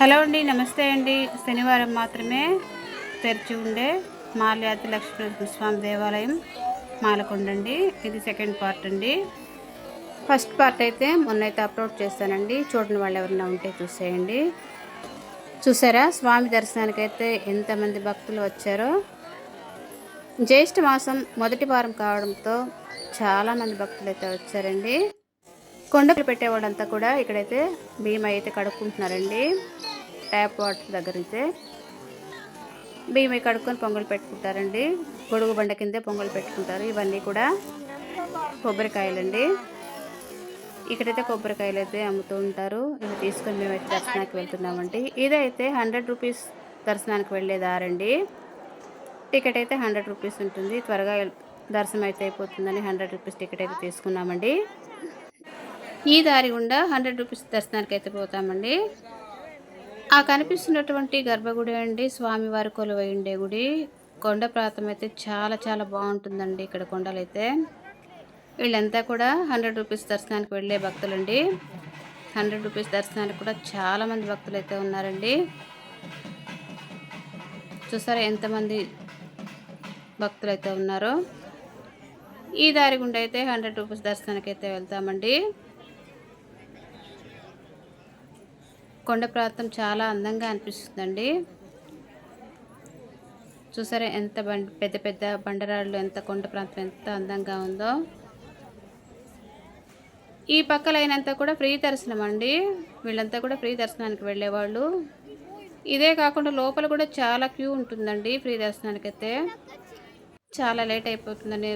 Hello అండి నమస్తే అండి. శనివారం మాత్రమే తెరిచి ఉండే మాల్యాద్రి లక్ష్మీనరసింహస్వామి దేవాలయం మాలకొండ అండి. ఇది సెకండ్ పార్ట్ అండి. ఫస్ట్ పార్ట్ అయితే మొన్నైతే అప్లోడ్ చేస్తానండి చూడని వాళ్ళు ఎవరైనా ఉంటే చూసేయండి. చూసారా? స్వామి దర్శనానికి అయితే ఎంతమంది భక్తులు వచ్చారో. జ్యేష్ఠ మాసం మొదటి వారం కావడంతో చాలామంది భక్తులు అయితే వచ్చారండి. కొండలు పెట్టేవాళ్ళంతా కూడా ఇక్కడైతే బియ్యం అయితే కడుక్కుంటున్నారండి. ట్యాప్ వాటర్ దగ్గర అయితే బియ్యం కడుక్కొని పొంగల్ పెట్టుకుంటారండి. గొడుగు బండ కిందే పొంగలు పెట్టుకుంటారు. ఇవన్నీ కూడా కొబ్బరికాయలండి. ఇక్కడైతే కొబ్బరికాయలు అయితే అమ్ముతూ ఉంటారు. ఇవి తీసుకొని మేమైతే దర్శనానికి వెళ్తున్నామండి. ఇదైతే హండ్రెడ్ రూపీస్ దర్శనానికి వెళ్ళేదారండి టికెట్ అయితే హండ్రెడ్ రూపీస్ ఉంటుంది. త్వరగా దర్శనం అయితే అయిపోతుందని హండ్రెడ్ రూపీస్ టికెట్ అయితే తీసుకున్నామండి. ఈ దారి గుండా హండ్రెడ్ రూపీస్ దర్శనానికి అయితే పోతామండి. ఆ కనిపిస్తున్నటువంటి గర్భగుడి అండి స్వామివారి కొలువై ఉండే గుడి. కొండ ప్రాంతం అయితే చాలా చాలా బాగుంటుందండి ఇక్కడ కొండలు అయితే వీళ్ళంతా కూడా హండ్రెడ్ రూపీస్ దర్శనానికి వెళ్ళే భక్తులండి. హండ్రెడ్ రూపీస్ దర్శనానికి కూడా చాలామంది భక్తులు అయితే ఉన్నారండి. చూసారా ఎంతమంది భక్తులు అయితే ఉన్నారో. ఈ దారి గుండా అయితే హండ్రెడ్ రూపీస్ దర్శనానికి అయితే వెళ్తామండి. కొండ ప్రాంతం చాలా అందంగా అనిపిస్తుందండి. చూసారా ఎంత పెద్ద పెద్ద బండరాళ్ళు ఎంత కొండ ప్రాంతం ఎంత అందంగా ఉందో. ఈ పక్కలైనంత కూడా ఫ్రీ దర్శనం అండి. వీళ్ళంతా కూడా ఫ్రీ దర్శనానికి వెళ్ళేవాళ్ళు. ఇదే కాకుండా లోపల కూడా చాలా క్యూ ఉంటుందండి ఫ్రీ దర్శనానికి అయితే చాలా లేట్ అయిపోతుందని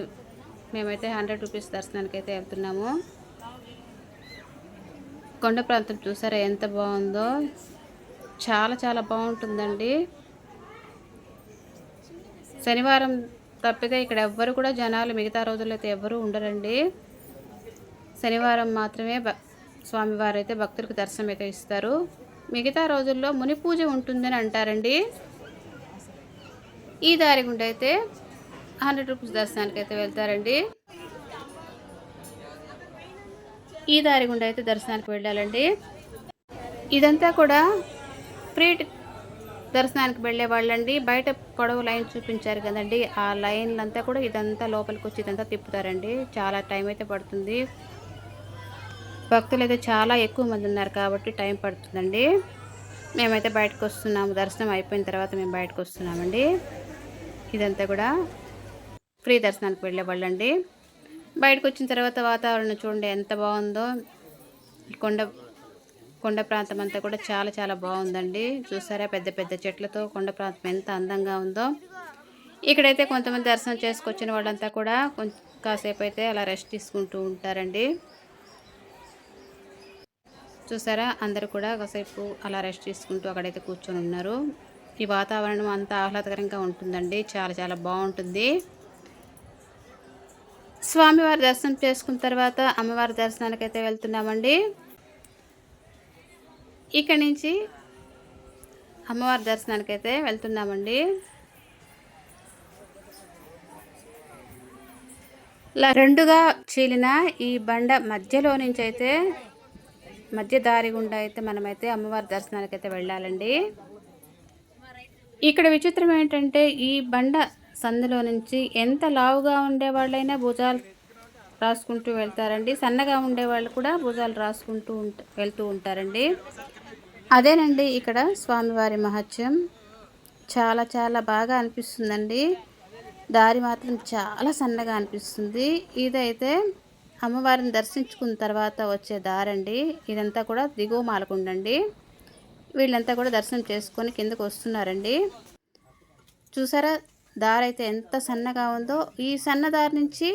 మేమైతే హండ్రెడ్ రూపీస్ దర్శనానికి అయితే వెళ్తున్నాము. కొండ ప్రాంతం చూసారా ఎంత బాగుందో? చాలా చాలా బాగుంటుందండి. శనివారం తప్పితే ఇక్కడ ఎవ్వరు కూడా జనాలు మిగతా రోజుల్లో అయితే ఎవ్వరూ ఉండరండి. శనివారం మాత్రమే స్వామివారు అయితే భక్తులకు దర్శనం అయితే ఇస్తారు. మిగతా రోజుల్లో ముని పూజ ఉంటుందని అంటారండి. ఈ దారి గుండా అయితే హండ్రెడ్ రూపీస్ దర్శనానికి అయితే వెళ్తారండి. ఈ దారి గుండా అయితే దర్శనానికి వెళ్ళాలండి. ఇదంతా కూడా ఫ్రీ దర్శనానికి వెళ్ళే వాళ్ళండి. బయట పొడవు లైన్ చూపించారు కదండి. ఆ లైన్లంతా కూడా ఇదంతా లోపలికి వచ్చి ఇదంతా తిప్పుతారండి. చాలా టైం అయితే పడుతుంది. భక్తులు అయితే చాలా ఎక్కువ మంది ఉన్నారు కాబట్టి టైం పడుతుందండి. మేమైతే బయటకు వస్తున్నాము. దర్శనం అయిపోయిన తర్వాత మేము బయటకు వస్తున్నామండి. ఇదంతా కూడా ఫ్రీ దర్శనానికి వెళ్ళే వాళ్ళండి. బయటకు వచ్చిన తర్వాత వాతావరణం చూడండి ఎంత బాగుందో. కొండ కొండ ప్రాంతం అంతా కూడా చాలా చాలా బాగుందండి. చూసారా? పెద్ద పెద్ద చెట్లతో కొండ ప్రాంతం ఎంత అందంగా ఉందో. ఇక్కడైతే కొంతమంది దర్శనం చేసుకొచ్చిన వాళ్ళంతా కూడా కాసేపు అయితే అలా రెస్ట్ తీసుకుంటూ ఉంటారండి. చూసారా? అందరు కూడా కాసేపు అలా రెస్ట్ తీసుకుంటూ అక్కడైతే కూర్చొని ఉన్నారు. ఈ వాతావరణం అంతా ఆహ్లాదకరంగా ఉంటుందండి. చాలా చాలా బాగుంటుంది. స్వామివారి దర్శనం చేసుకున్న తర్వాత అమ్మవారి దర్శనానికి అయితే వెళ్తున్నామండి. ఇక్కడి నుంచి అమ్మవారి దర్శనానికి అయితే వెళ్తున్నామండి రెండుగా చీలిన ఈ బండ మధ్యలో నుంచి అయితే మధ్య దారి గుండా అయితే మనమైతే అమ్మవారి దర్శనానికి అయితే వెళ్ళాలండి. ఇక్కడ విచిత్రం ఏంటంటే ఈ బండ సందులో నుంచి ఎంత లావుగా ఉండే వాళ్ళైనా భుజాలు రాసుకుంటూ వెళ్తారండి. సన్నగా ఉండే వాళ్ళు కూడా భుజాలు రాసుకుంటూ ఉంట వెళ్తూ ఉంటారండి. అదేనండి ఇక్కడ స్వామివారి మహత్యం. చాలా చాలా బాగా అనిపిస్తుందండి. దారి మాత్రం చాలా సన్నగా అనిపిస్తుంది. ఇదైతే అమ్మవారిని దర్శించుకున్న తర్వాత వచ్చే దారండి. ఇదంతా కూడా దిగువ మాలకుండండి వీళ్ళంతా కూడా దర్శనం చేసుకొని కిందకు వస్తున్నారండి. చూసారా? దారి అయితే ఎంత సన్నగా ఉందో ఈ సన్న దారి నుంచి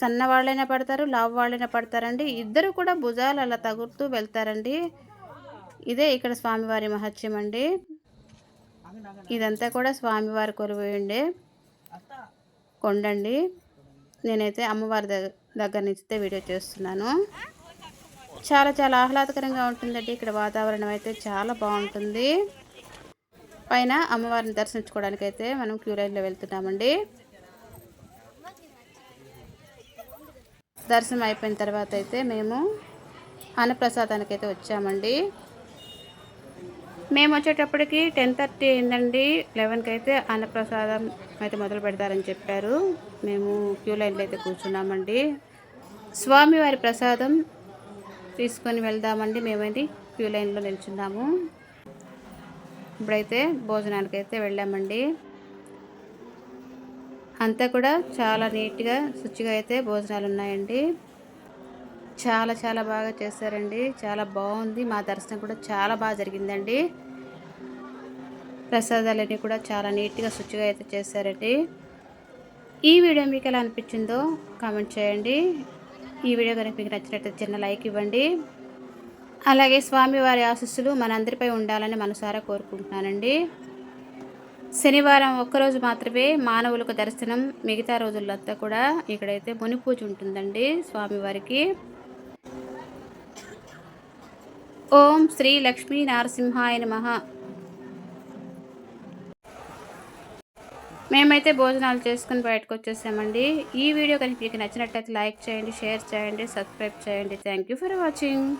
సన్న వాళ్ళైనా పడతారు లావు వాళ్ళైనా పడతారండి. ఇద్దరు కూడా భుజాలు అలా తగులుతూ వెళ్తారండి. ఇదే ఇక్కడ స్వామివారి మహత్యం అండి. ఇదంతా కూడా స్వామివారి కొలువు కొండండి. నేనైతే అమ్మవారి దగ్గర నుంచి వీడియో చేస్తున్నాను. చాలా చాలా ఆహ్లాదకరంగా ఉంటుందండి. ఇక్కడ వాతావరణం అయితే చాలా బాగుంటుంది. పైన అమ్మవారిని దర్శించుకోవడానికి అయితే మనం క్యూ లైన్లో వెళ్తున్నామండి. దర్శనం అయిపోయిన తర్వాత అయితే మేము అన్నప్రసాదానికి అయితే వచ్చామండి. మేము వచ్చేటప్పటికి టెన్ థర్టీ అయిందండి. లెవెన్కి అయితే అన్నప్రసాదం అయితే మొదలు పెడతారని చెప్పారు. మేము క్యూ లైన్లో అయితే కూర్చున్నామండి. స్వామివారి ప్రసాదం తీసుకొని వెళ్దామండి. మేమైతే క్యూ లైన్లో నిల్చున్నాము. ఇప్పుడైతే భోజనానికి అయితే వెళ్ళామండి. అంతా కూడా చాలా నీట్గా శుచిగా అయితే భోజనాలు ఉన్నాయండి చాలా చాలా బాగా చేశారండి. చాలా బాగుంది. మా దర్శనం కూడా చాలా బాగా జరిగిందండి. ప్రసాదాలన్నీ కూడా చాలా నీట్గా శుచిగా అయితే చేశారండి. ఈ వీడియో మీకు ఎలా అనిపించిందో కామెంట్ చేయండి. ఈ వీడియో కనుక మీకు నచ్చినట్లయితే చిన్న లైక్ ఇవ్వండి. అలాగే స్వామివారి ఆశస్సులు మనందరిపై ఉండాలని మనసారా కోరుకుంటున్నానండి. శనివారం ఒక్కరోజు మాత్రమే మానవులకు దర్శనం మిగతా రోజులంతా కూడా ఇక్కడైతే ముని పూజ ఉంటుందండి స్వామివారికి. ఓం శ్రీ లక్ష్మీ నరసింహాయ నమః. మేమైతే భోజనాలు చేసుకుని బయటకు వచ్చేసామండి. ఈ వీడియో కనుక మీకు నచ్చినట్లయితే లైక్ చేయండి షేర్ చేయండి సబ్స్క్రైబ్ చేయండి. Thank you for watching.